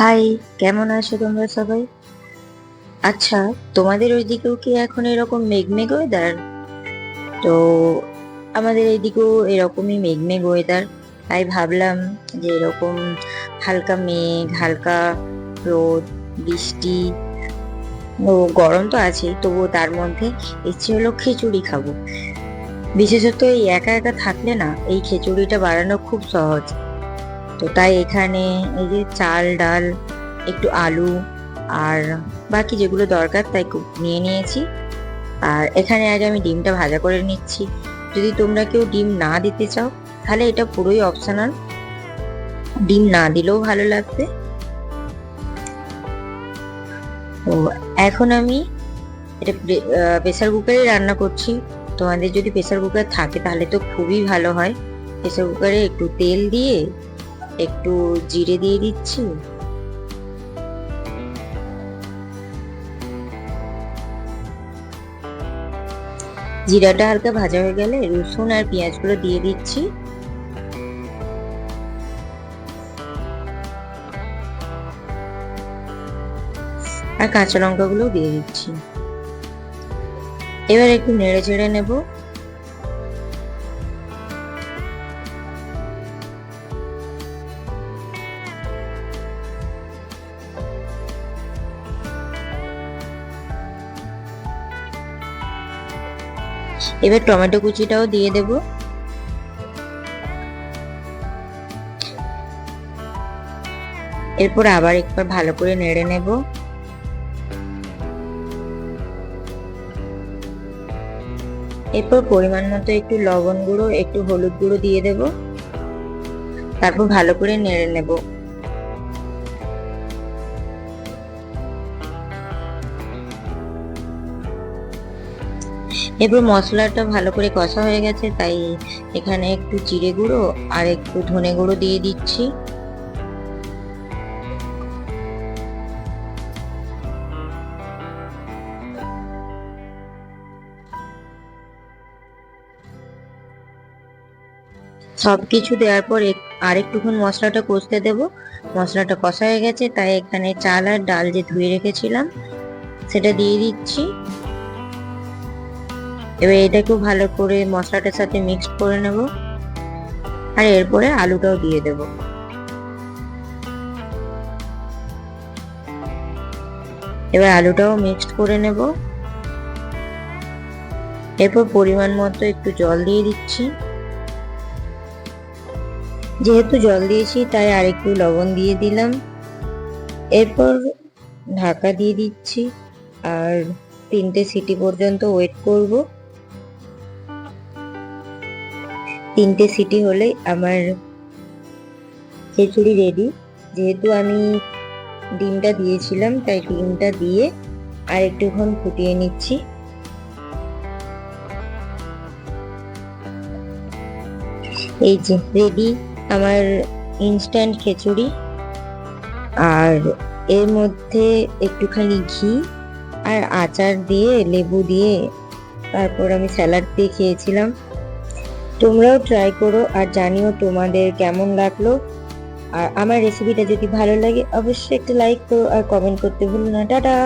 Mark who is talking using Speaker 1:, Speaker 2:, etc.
Speaker 1: High, কেমন আছো তোমরা সবাই? আচ্ছা তোমাদের ওইদিকেও কি এখন এরকম মেঘমেঘ ওয়েদার তো, আমাদের এইদিকেও এরকমই মেঘমেঘ ওয়েদার তাই ভাবলাম যে এরকম হালকা মেঘ, হালকা রোদ, বৃষ্টি, ও গরম তো আছেই তবুও তার মধ্যে ইচ্ছে হলো খিচুড়ি খাব। বিশেষত এই একা একা থাকলে না, এই খিচুড়িটা বানানো খুব সহজ। তো তাই এখানে এই যে চাল, ডাল, একটু আলু আর বাকি যেগুলো দরকার তাই নিয়ে নিয়েছি। আর এখানে আগে আমি ডিমটা ভাজা করে নিচ্ছি। যদি তোমরা কেউ ডিম না দিতে চাও, তাহলে এটা পুরোই অপশনাল ডিম না দিলেও ভালো লাগবে। তো এখন আমি এটা প্রেসার কুকারে রান্না করছি। তোমাদের যদি প্রেসার কুকার থাকে, তাহলে তো খুবই ভালো হয়। প্রেসার কুকারে একটু তেল দিয়ে একটু জিরে দিয়ে দিচ্ছি। জিরাটা হালকা ভাজা হয়ে গেলে রসুন আর পেঁয়াজগুলো দিয়ে দিচ্ছি। আর কাঁচা লঙ্কাগুলো দিয়ে দিচ্ছি। এবার একটু নেড়ে চেড়ে নেব। এবার টমেটো কুচিটাও দিয়ে দেব। এরপর আবার একবার ভালো করে নেড়ে নেব। এরপর পরিমাণ মতো একটু লবণ গুঁড়ো, একটু হলুদ গুঁড়ো দিয়ে দেব। তারপর ভালো করে নেড়ে নেব। এরপর মশলাটা ভালো করে কষা হয়ে গেছে, তাই এখানে একটু জিরে গুঁড়ো আর একটু ধনে গুঁড়ো দিয়ে দিচ্ছি। সব কিছু দেওয়ার পর আর একটুক্ষণ মশলাটা কষতে দেব। মশলাটা কষা হয়ে গেছে, তাই এখানে চাল আর ডাল যে ধুয়ে রেখেছিলাম, সেটা দিয়ে দিচ্ছি। এবার এটাকেও ভালো করে মশলাটার সাথে মিক্সড করে নেব। আর এরপরে আলুটাও দিয়ে দেব। এবার আলুটাও মিক্সড করে নেব। এরপর পরিমাণ মতো একটু জল দিয়ে দিচ্ছি। যেহেতু জল দিয়েছি, তাই আর একটু লবণ দিয়ে দিলাম। এরপর ঢাকা দিয়ে দিচ্ছি। আর তিনটে সিটি পর্যন্ত ওয়েট করব। তিনটে সিটি হলে আমার খিচুড়ি রেডি যেহেতু আমি ডিমটা দিয়েছিলাম, তাই ডিমটা দিয়ে আর একটুক্ষণ ফুটিয়ে নিচ্ছি। এই যে রেডি আমার ইনস্ট্যান্ট খিচুড়ি। আর এর মধ্যে একটুখানি ঘি আর আচার দিয়ে লেবু দিয়ে, তারপর আমি স্যালাড দিয়ে খেয়েছিলাম। তোমরাও ট্রাই করো আর জানিও তোমাদের কেমন লাগল। আর আমার রেসিপিটা যদি ভালো লাগে, অবশ্যই একটা লাইক করো আর কমেন্ট করতে ভুলো না। টাটা!